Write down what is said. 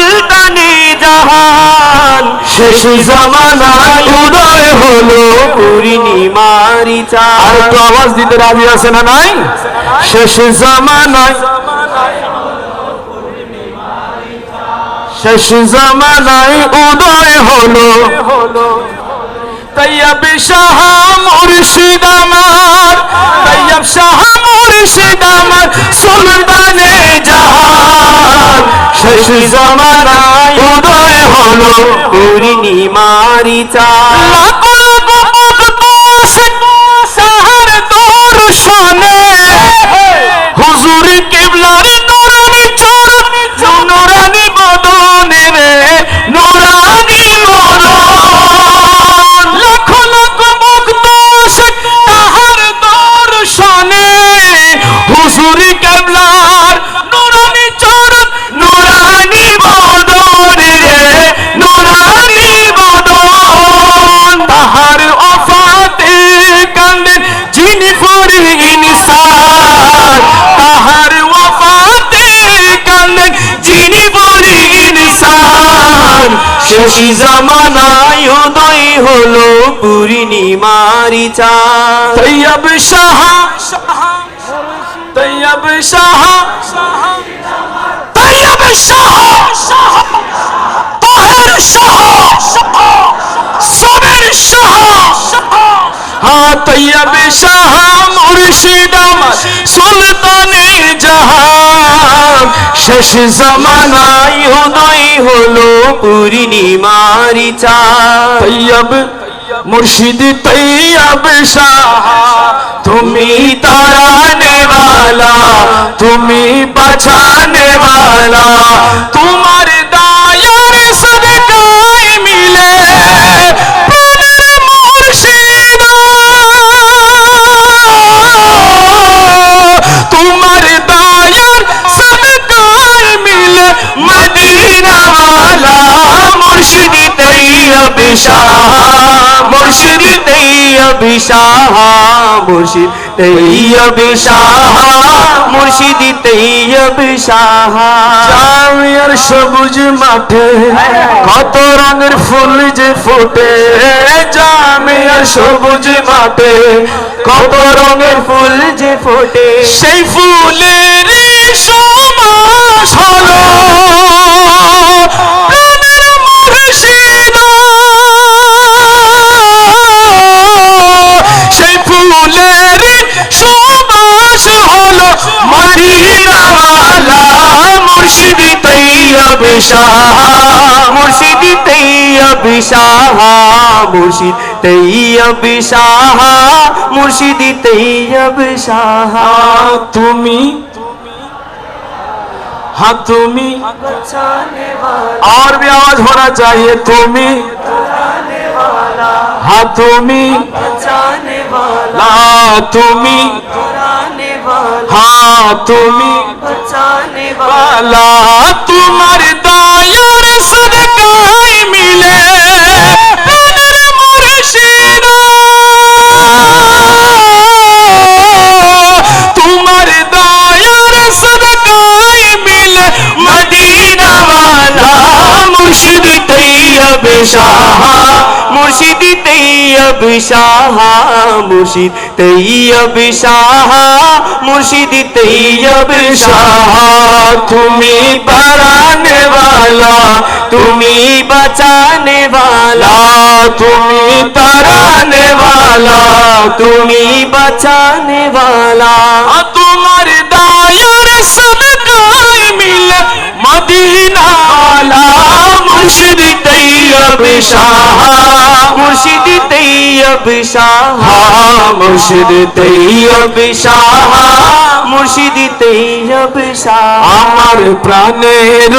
সুলতানে জাহান। শেষ জামানায় উদয় হলো পূর্ণিমারি আর চাঁদ। একটু আওয়াজ দিতে রাজি আছে না নাই? শেষ জামানায় শেষ জামানায় উদয় হলো। তৈয়ব শাহ মুর্শিদ আমার তৈয়ব শাহ মুর্শিদ আমার সুলতানে জাহান। শেষ জামানায় উদয় হলো। পূর্ণিমারি চাঁদ পরি ইনসান তাহার ওয়াফাতে কান্দেন যিনি পরি ইনসান। শেষ জামানায় উদয় হলো পূর্ণিমারি চাঁদ। তৈয়ব শাহ তৈয়ব শাহ মুর্শিদ আমার সুলতানে জাহান শেষ জামানায় উদয় হলো পূর্ণিমারি চাঁদ তৈয়ব মুর্শিদ তৈয়ব শাহ তুমি তারানে वाला তুমি বাঁচানে वाला জামিয়ার সবুজ মাঠে কত রঙের ফুল যে ফোটে। জামিয়ার সবুজ মাঠে কত রঙের ফুল যে ফোটে। সেই ফুলের সমাস তৈয়ব শাহ মুর্শিদ তৈয়ব শাহ মুর্শিদ তৈয়ব শাহ মুর্শিদ তৈয়ব শাহ তুমি हाँ তুমি और भी आवाज होना चाहिए তুমি हाँ তুমি ला তুমি হ্যাঁ তুমি তোমার দয়ার সদকায় মিলে তোমার দয়ার সদকায় মিলে মদিনাওয়ালা মুর্শিদ তৈয়ব শাহ মুর্শিদ তৈয়ব শাহ মুর্শিদ তৈয়ব শাহ মুর্শিদ তৈয়ব শাহ তুমি বাড়ানে वाला তুমি বাঁচানে वाला তুমি তারানে वाला তুমি বাঁচানে वाला তোমার দায়ার সদকায় মিলে শাহ মুর্শিদ তৈয়ব শাহ মুর্শিদ তৈয়ব শাহ আমার প্রাণের